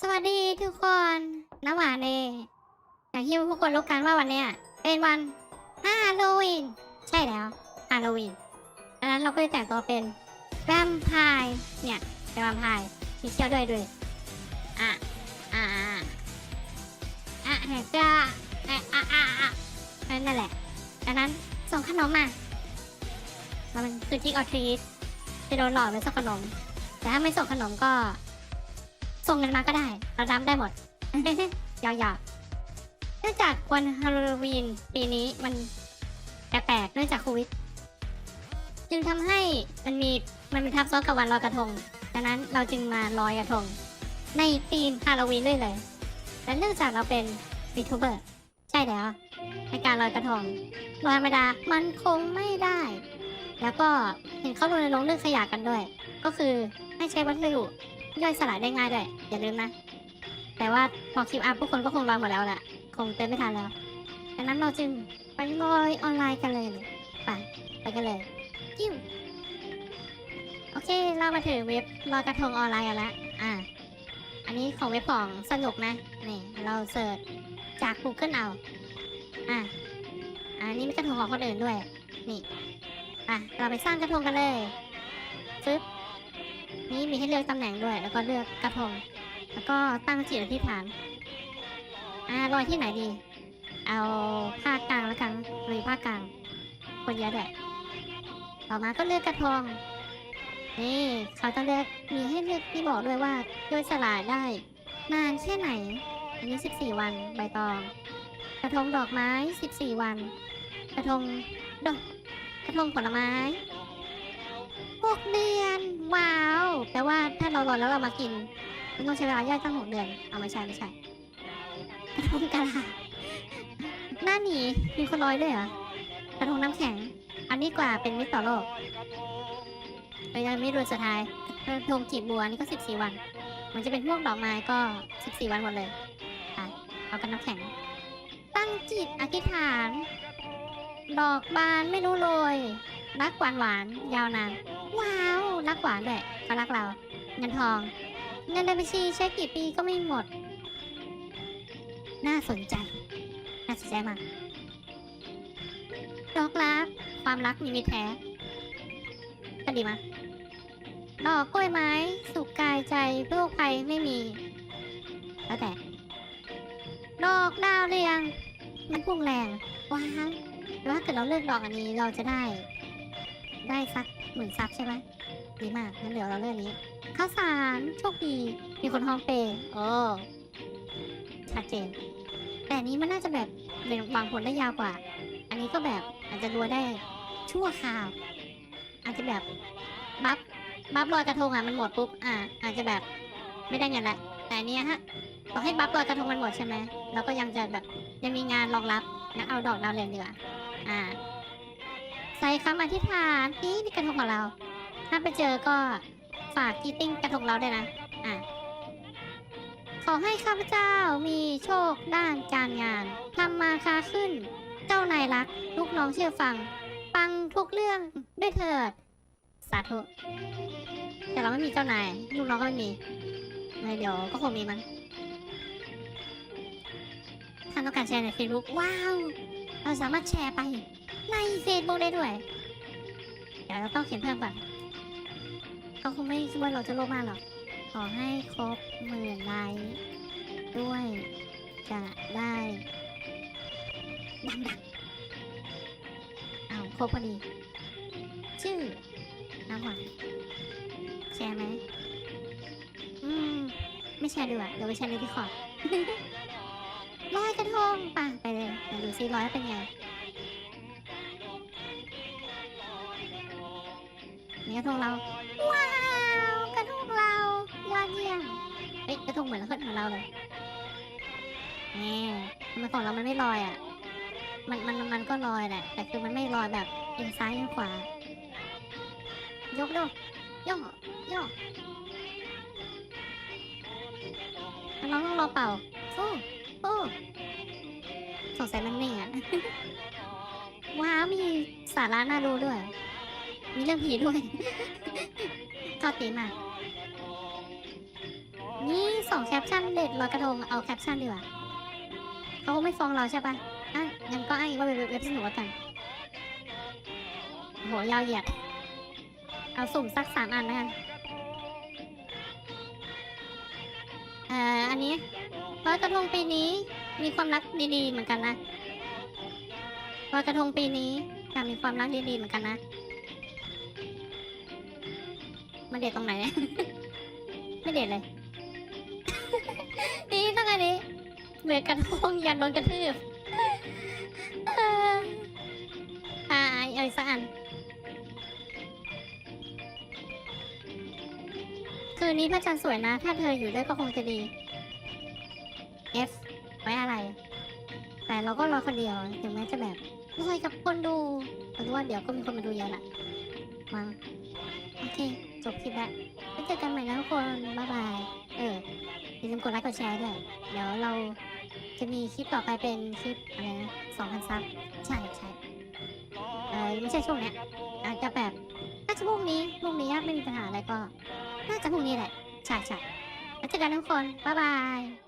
สวัสดีทุกคนน้ำหวานเองอย่างที่ทุกคนรู้กันว่าวันเนี้ยเป็นวันฮาโลวีนใช่แล้วฮาโลวีนดังนั้นเราก็เลยแต่งตัวเป็นแวมไพร์เนี่ยเป็นแวมไพร์มีเขี้ยวด้วยด้วยอะอะอะอะแหกจ้าอะอะอะอะนั่นแหละดังนั้นส่งขนมมาเราเป็นคือทิกออทรีตจะโดนหลอกไปส่งขนม แต่ถ้าไม่ส่งขนมก็ ส่งเงินมาก็ได้เรารับได้หมดยาวๆเนื่องจากวันฮาโลวีนปีนี้มันแปลกๆเนื่องจากโควิดจึงทำให้มันมีมันมีทับซ้อนกับวันลอยกระทงดังนั้นเราจึงมาลอยกระทง ในธีมฮาโลวีนด้วยเลยและเนื่องจากเราเป็นวีทูเบอร์ใช่แล้วในการลอยกระทงลอยธรรมดามันคงไม่ได้ แล้วก็เห็นเขาลงในลงค์เรื่องขยะกันด้วย ก็คือให้ใช้วัสดุ ย่อยสลายได้ง่ายด้วย อย่าลืมนะ แต่ว่าพอคลิปอัพทุกคนก็คงรอหมดแล้วแหละคงเต้นไม่ทันแล้ว ดังนั้นเราจึงไปลอยออนไลน์กันเลยไปไปกันเลยจิ้วโอเค เรามาถึงเว็บลอยกระทงออนไลน์กันแล้วอ่า อันนี้ของเว็บของสนุกนะ นี่ เราเสิร์ชจาก Google เอา อ่าอันนี้มีกระทงของคนอื่นด้วย นี่ อะ เราไปสร้างกระทงกันเลยฟึบ นี่มีให้เลือกตำแหน่งด้วย แล้วก็เลือกกระทง แล้วก็ตั้งจิตอธิษฐาน อ่าลอยที่ไหนดี เอาภาคกลางแล้วกันหรือภาคกลาง คนเยอะด้วยต่อมาก็เลือกกระทง นี่เขาจะเลือกมีให้เลือกที่บอกด้วยว่าย่อยสลายได้ นานแค่ไหน อันนี้ 14 วันใบตอง กระทงดอกไม้ 14 วัน กระทงดอกกระทงผลไม้ หกเดือน ว้าวแต่ว่าถ้าเรารอแล้วเรามากินมันต้องใช้เวลาย่อยตั้งหกเดือน เอาไม่ใช่ไม่ใช่กระทงกะลาหน้าหนีมีคนลอยด้วยเหรอกระทงน้ำแข็ง อันนี้กว่าเป็นมิตรต่อโลกเรายังไม่รวนสุดท้ายกระทงจีบบัวนี่ก็สิบสี่วัน มันจะเป็นพวกดอกไม้ก็สิบสี่วันหมดเลยอะเอากันน้ำแข็ง ตั้งจิตอธิษฐาน ดอกบานไม่รู้โรยรักหวานหวานยาวนาน ว้าว รักหวานด้วยเขารักเรา เงินทอง เงินในบัญชีใช้กี่ปีก็ไม่หมด น่าสนใจ น่าสนใจมากดอกรัก ความรักมีมีแท้ก็ดีมาดอกกล้วยไม้ สุขกายใจโรคภัยไม่มี แล้วแต่ ดอกดาวเรืองมันพุ่งแรงว้าวแล้วถ้าเกิดเราเลือกดอกอันนี้เราจะได้ ได้สักหมื่นซับใช่ไหมดีมากงั้นเดี๋ยวเราเลือกนี้ข้าวสารโชคดี มีคนห้องเปย์โอ้ชัดเจน แต่นี้มันน่าจะแบบเป็นวางผลได้ยาวกว่า อันนี้ก็แบบอาจจะรัวได้ชั่วคราว อาจจะแบบบัฟบัฟลอยกระทงอะมันหมดปุ๊บอ่าอาจจะแบบไม่ได้เงินละแต่นเนี้ยฮะต่อให้บัฟลอยกระทงมันหมดใช่ไหมเราก็ยังจะแบบยังมีงานรองรับงั้นเอาดอกดาวเรืองดีกว่าอ่า ใส่คำอธิษฐานนี่นี่กระทงของเรา ถ้าไปเจอก็ฝากกีติ้งกระทงเราด้วยนะอะขอให้ข้าพเจ้ามีโชคด้านการงานทำมาค้าขึ้น เจ้านายรัก ลูกน้องเชื่อฟัง ปังทุกเรื่องด้วยเถิด สาธุ แต่เราไม่มีเจ้านาย ลูกน้องก็ไม่มีเลยเดี๋ยวก็คงมีมั้งถ้าต้องการแชร์ใน Facebook ว้าว เราสามารถแชร์ไป ในเฟซบุ๊กได้ด้วย เดี๋ยวเราต้องเขียนเพิ่มก่อนเขาคงไม่คิดว่าเราจะโลภมากหรอก ขอให้ครบหมื่นไลค์ด้วยจะได้ดังๆเอาครบพอดี ชื่อน้ำหวานแชร์ไหมอืม ไม่แชร์ดีกว่าเดี๋ยวไปแชร์ในที่ขอร์ดลอยกระทงป่ะไปเลยเดี๋ยวดูซิร้อยเป็นไง นี่กระทงเรา ว้าวกระทงเรายอดเยี่ยมเฮ้ยกระทงเหมือนคนของเราเลยแหมทำไมของเรามันไม่ลอยอะ มันมันมันก็ลอยแหละแต่คือมันไม่ลอยแบบเอียงซ้ายเอียงขวา ยกดูย่อย่อแล้วน้องต้องรอเป่าโอ้โอ้สงสัยมันนิ่งอะ ว้าวมีสาระน่าดูด้วย มีเรื่องผีด้วย ชอบตีมาก นี่สองแคปชั่นเด็ดลอยกระทง เอาแคปชั่นดีกว่าเขาคงไม่ฟ้องเราใช่ปะอะงั้นก็อ้างว่าเว็บเว็บสนุกแล้วกันโหยาวเหยียด เอาสุ่มสักสามอันแล้วกันเอ่ออันนี้ลอยกระทงปีนี้มีความรักดีๆเหมือนกันนะลอยกระทงปีนี้จะมีความรักดีๆเหมือนกันนะ มันเด็ดตรงไหนเนี่ย ไม่เด็ดเลย นี่ต้องอันนี้เวกกระทงยันโดนกระทืบเอออ่าเอาอีกสักอัน คืนนี้พระจันทร์สวยนะ ถ้าเธออยู่ด้วยก็คงจะดี F ไว้อะไร แต่เราก็รอคนเดียว ถึงแม้จะแบบรอยกับคนดูแต่ว่าเดี๋ยวก็มีคนมาดูเยอะละมั้ง โอเค จบคลิปแล้วไว้เจอกันใหม่นะทุกคน บ๊ายบาย เออ อย่าลืมกดไลค์กดแชร์ด้วย เดี๋ยวเราจะมีคลิปต่อไปเป็นคลิปอะไรนะสองพันซับ ใช่ใช่เออไม่ใช่ช่วงเนี้ย อาจจะแบบน่าจะพรุ่งนี้พรุ่งนี้ไม่มีปัญหาอะไรก็ น่าจะพรุ่งนี้แหละ ใช่ใช่แล้วเจอกันทุกคน บ๊ายบาย